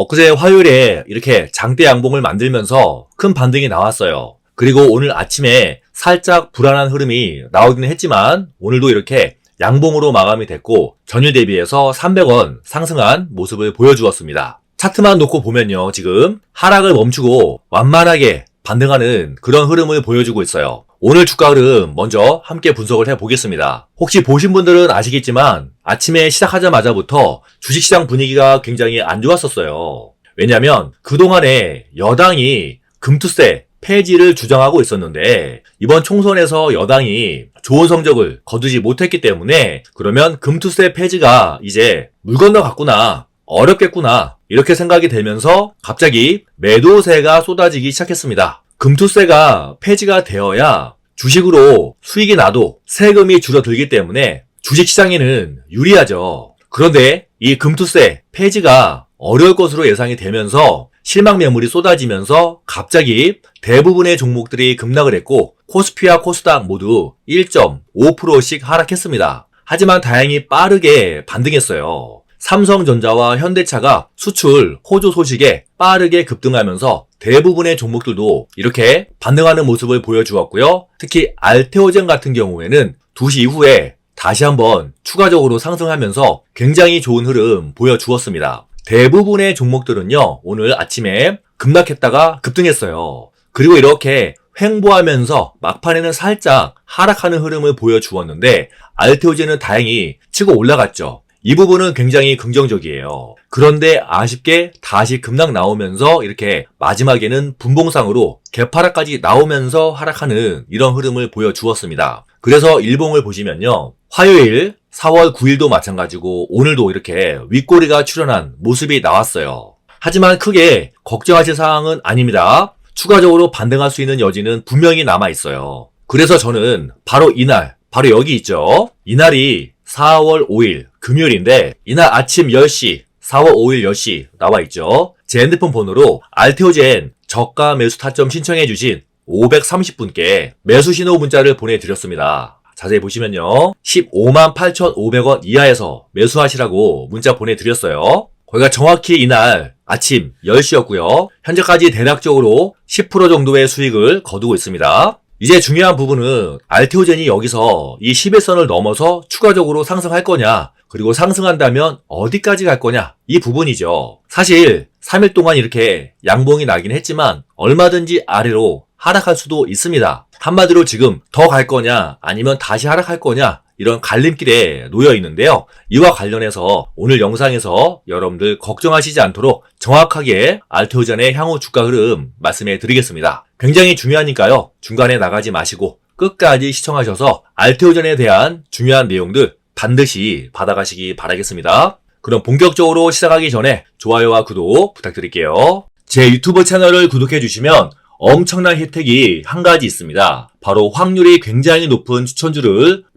엊그제 화요일에 이렇게 장대 양봉을 만들면서 큰 반등이 나왔어요. 그리고 오늘 아침에 살짝 불안한 흐름이 나오기는 했지만 오늘도 이렇게 양봉으로 마감이 됐고 전일 대비해서 300원 상승한 모습을 보여주었습니다. 차트만 놓고 보면요. 지금 하락을 멈추고 완만하게 반등하는 그런 흐름을 보여주고 있어요. 오늘 주가 흐름 먼저 함께 분석을 해보겠습니다. 혹시 보신 분들은 아시겠지만 아침에 시작하자마자부터 주식시장 분위기가 굉장히 안 좋았었어요. 왜냐하면 그동안에 여당이 금투세 폐지를 주장하고 있었는데 이번 총선에서 여당이 좋은 성적을 거두지 못했기 때문에 그러면 금투세 폐지가 이제 물 건너갔구나 어렵겠구나 이렇게 생각이 되면서 갑자기 매도세가 쏟아지기 시작했습니다. 금투세가 폐지가 되어야 주식으로 수익이 나도 세금이 줄어들기 때문에 주식시장에는 유리하죠. 그런데 이 금투세 폐지가 어려울 것으로 예상이 되면서 실망 매물이 쏟아지면서 갑자기 대부분의 종목들이 급락을 했고 코스피와 코스닥 모두 1.5%씩 하락했습니다. 하지만 다행히 빠르게 반등했어요. 삼성전자와 현대차가 수출 호조 소식에 빠르게 급등하면서 대부분의 종목들도 이렇게 반등하는 모습을 보여주었고요. 특히 알테오젠 같은 경우에는 2시 이후에 다시 한번 추가적으로 상승하면서 굉장히 좋은 흐름 보여주었습니다. 대부분의 종목들은요, 오늘 아침에 급락했다가 급등했어요. 그리고 이렇게 횡보하면서 막판에는 살짝 하락하는 흐름을 보여주었는데, 알테오젠은 다행히 치고 올라갔죠. 이 부분은 굉장히 긍정적이에요. 그런데 아쉽게 다시 급락 나오면서 이렇게 마지막에는 분봉상으로 개파락까지 나오면서 하락하는 이런 흐름을 보여주었습니다. 그래서 일봉을 보시면요. 화요일 4월 9일도 마찬가지고 오늘도 이렇게 윗꼬리가 출현한 모습이 나왔어요. 하지만 크게 걱정하실 사항은 아닙니다. 추가적으로 반등할 수 있는 여지는 분명히 남아 있어요. 그래서 저는 바로 이날, 바로 여기 있죠. 이날이 4월 5일 금요일인데 이날 아침 10시, 4월 5일 10시 나와 있죠. 제 핸드폰 번호로 알테오젠 저가 매수 타점 신청해 주신 530분께 매수 신호 문자를 보내드렸습니다. 자세히 보시면요. 15만 8,500원 이하에서 매수하시라고 문자 보내드렸어요. 거기가 정확히 이날 아침 10시였고요. 현재까지 대략적으로 10% 정도의 수익을 거두고 있습니다. 이제 중요한 부분은 알테오젠이 여기서 이 11선을 넘어서 추가적으로 상승할 거냐, 그리고 상승한다면 어디까지 갈 거냐, 이 부분이죠. 사실 3일 동안 이렇게 양봉이 나긴 했지만 얼마든지 아래로 하락할 수도 있습니다. 한마디로 지금 더 갈 거냐 아니면 다시 하락할 거냐 이런 갈림길에 놓여 있는데요. 이와 관련해서 오늘 영상에서 여러분들 걱정하시지 않도록 정확하게 알테오젠의 향후 주가 흐름 말씀해 드리겠습니다. 굉장히 중요하니까요. 중간에 나가지 마시고 끝까지 시청하셔서 알테오젠에 대한 중요한 내용들 반드시 받아가시기 바라겠습니다. 그럼 본격적으로 시작하기 전에 좋아요와 구독 부탁드릴게요. 제 유튜브 채널을 구독해 주시면 엄청난 혜택이 한 가지 있습니다. 바로 확률이 굉장히 높은 추천주를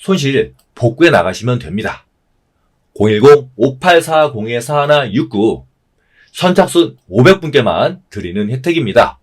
손실 복구해 나가시면 됩니다. 010-5840-4169 선착순 500분께만 드리는 혜택입니다.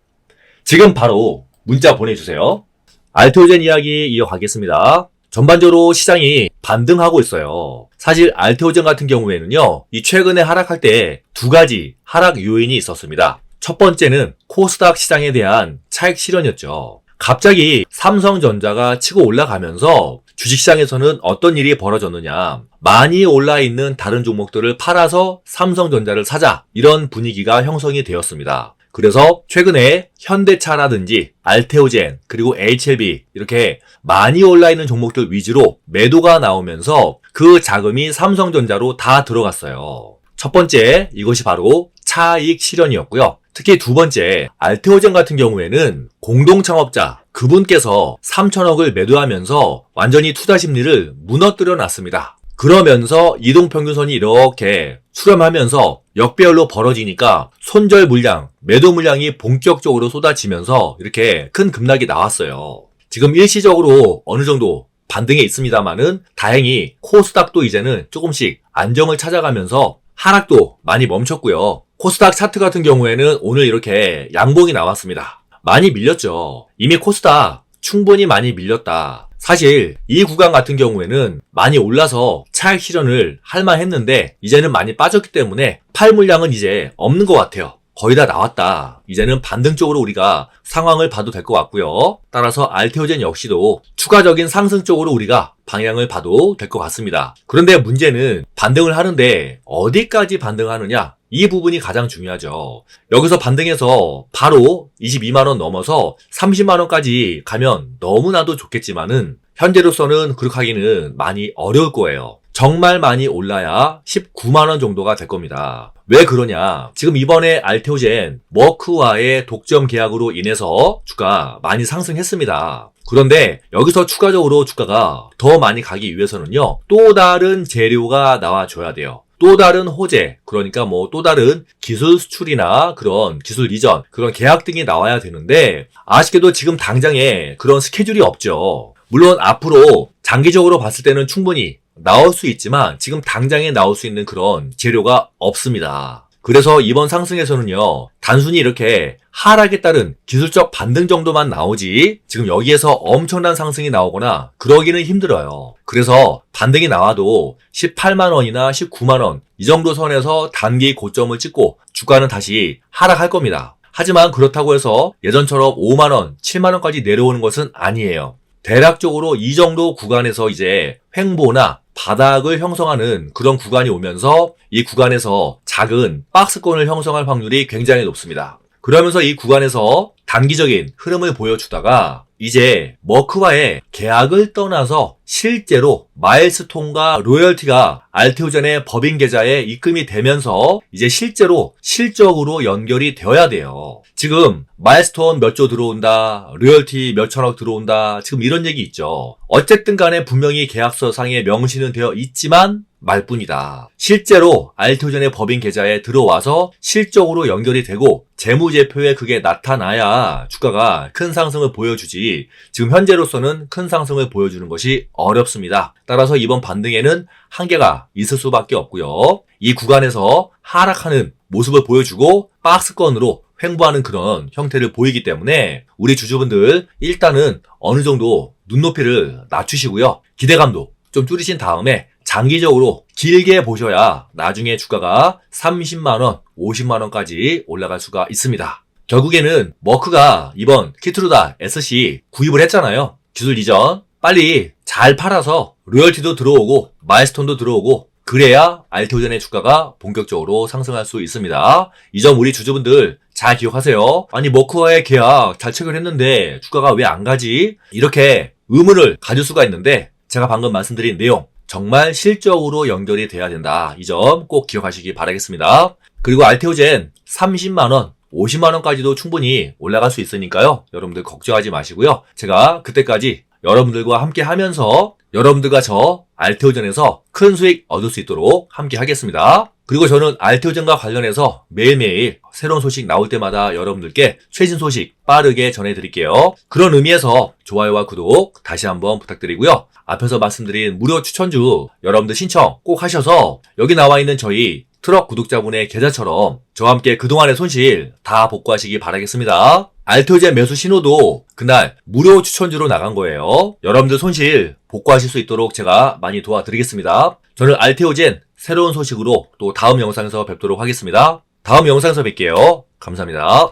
지금 바로 문자 보내주세요. 알토젠 이야기 이어가겠습니다. 전반적으로 시장이 반등하고 있어요. 사실 알테오젠 같은 경우에는요, 이 최근에 하락할 때 두 가지 하락 요인이 있었습니다. 첫 번째는 코스닥 시장에 대한 차익 실현이었죠. 갑자기 삼성전자가 치고 올라가면서 주식시장에서는 어떤 일이 벌어졌느냐. 많이 올라 있는 다른 종목들을 팔아서 삼성전자를 사자. 이런 분위기가 형성이 되었습니다. 그래서 최근에 현대차라든지 알테오젠 그리고 HLB 이렇게 많이 올라 있는 종목들 위주로 매도가 나오면서 그 자금이 삼성전자로 다 들어갔어요. 첫 번째 이것이 바로 차익 실현이었고요. 특히 두 번째 알테오젠 같은 경우에는 공동 창업자 그분께서 3천억을 매도하면서 완전히 투자 심리를 무너뜨려 놨습니다. 그러면서 이동평균선이 이렇게 수렴하면서 역배열로 벌어지니까 손절 물량, 매도 물량이 본격적으로 쏟아지면서 이렇게 큰 급락이 나왔어요. 지금 일시적으로 어느 정도 반등에 있습니다만은 다행히 코스닥도 이제는 조금씩 안정을 찾아가면서 하락도 많이 멈췄고요. 코스닥 차트 같은 경우에는 오늘 이렇게 양봉이 나왔습니다. 많이 밀렸죠. 이미 코스닥 충분히 많이 밀렸다. 사실 이 구간 같은 경우에는 많이 올라서 차익 실현을 할만 했는데 이제는 많이 빠졌기 때문에 팔 물량은 이제 없는 것 같아요. 거의 다 나왔다. 이제는 반등 쪽으로 우리가 상황을 봐도 될 것 같고요. 따라서 알테오젠 역시도 추가적인 상승 쪽으로 우리가 방향을 봐도 될 것 같습니다. 그런데 문제는 반등을 하는데 어디까지 반등하느냐? 이 부분이 가장 중요하죠. 여기서 반등해서 바로 22만원 넘어서 30만원까지 가면 너무나도 좋겠지만은 현재로서는 그렇게 하기는 많이 어려울 거예요. 정말 많이 올라야 19만원 정도가 될 겁니다. 왜 그러냐? 지금 이번에 알테오젠 머크와의 독점 계약으로 인해서 주가 많이 상승했습니다. 그런데 여기서 추가적으로 주가가 더 많이 가기 위해서는요, 또 다른 재료가 나와줘야 돼요. 또 다른 호재, 그러니까 뭐 또 다른 기술 수출이나 그런 기술 이전, 그런 계약 등이 나와야 되는데, 아쉽게도 지금 당장에 그런 스케줄이 없죠. 물론 앞으로 장기적으로 봤을 때는 충분히 나올 수 있지만 지금 당장에 나올 수 있는 그런 재료가 없습니다. 그래서 이번 상승에서는요, 단순히 이렇게 하락에 따른 기술적 반등 정도만 나오지, 지금 여기에서 엄청난 상승이 나오거나 그러기는 힘들어요. 그래서 반등이 나와도 18만원이나 19만원, 이 정도 선에서 단기 고점을 찍고 주가는 다시 하락할 겁니다. 하지만 그렇다고 해서 예전처럼 5만원, 7만원까지 내려오는 것은 아니에요. 대략적으로 이 정도 구간에서 이제 횡보나 바닥을 형성하는 그런 구간이 오면서 이 구간에서 작은 박스권을 형성할 확률이 굉장히 높습니다. 그러면서 이 구간에서 단기적인 흐름을 보여주다가 이제 머크와의 계약을 떠나서 실제로 마일스톤과 로열티가 알테오젠의 법인 계좌에 입금이 되면서 이제 실제로 실적으로 연결이 되어야 돼요. 지금 마일스톤 몇 조 들어온다, 로열티 몇 천억 들어온다, 지금 이런 얘기 있죠. 어쨌든 간에 분명히 계약서상에 명시는 되어 있지만 말뿐이다. 실제로 알테오젠의 법인 계좌에 들어와서 실적으로 연결이 되고 재무제표에 그게 나타나야 주가가 큰 상승을 보여주지 지금 현재로서는 큰 상승을 보여주는 것이 어렵습니다. 따라서 이번 반등에는 한계가 있을 수밖에 없고요. 이 구간에서 하락하는 모습을 보여주고 박스권으로 횡보하는 그런 형태를 보이기 때문에 우리 주주분들 일단은 어느 정도 눈높이를 낮추시고요. 기대감도 좀 줄이신 다음에 장기적으로 길게 보셔야 나중에 주가가 30만원, 50만원까지 올라갈 수가 있습니다. 결국에는 머크가 이번 키트루다 SC 구입을 했잖아요. 기술 이전. 빨리 잘 팔아서 로열티도 들어오고 마일스톤도 들어오고 그래야 알테오젠의 주가가 본격적으로 상승할 수 있습니다. 이 점 우리 주주분들 잘 기억하세요. 아니 머크와의 계약 잘 체결했는데 주가가 왜 안 가지? 이렇게 의문을 가질 수가 있는데 제가 방금 말씀드린 내용 정말 실적으로 연결이 돼야 된다. 이 점 꼭 기억하시기 바라겠습니다. 그리고 알테오젠 30만원, 50만원까지도 충분히 올라갈 수 있으니까요. 여러분들 걱정하지 마시고요. 제가 그때까지 여러분들과 함께 하면서 여러분들과 저 알테오젠에서 큰 수익 얻을 수 있도록 함께 하겠습니다. 그리고 저는 알테오젠과 관련해서 매일매일 새로운 소식 나올 때마다 여러분들께 최신 소식 빠르게 전해드릴게요. 그런 의미에서 좋아요와 구독 다시 한번 부탁드리고요. 앞에서 말씀드린 무료 추천주 여러분들 신청 꼭 하셔서 여기 나와 있는 저희 트럭 구독자분의 계좌처럼 저와 함께 그동안의 손실 다 복구하시기 바라겠습니다. 알토젠 매수 신호도 그날 무료 추천주로 나간 거예요. 여러분들 손실 복구하실 수 있도록 제가 많이 도와드리겠습니다. 저는 알테오젠 새로운 소식으로 또 다음 영상에서 뵙도록 하겠습니다. 다음 영상에서 뵐게요. 감사합니다.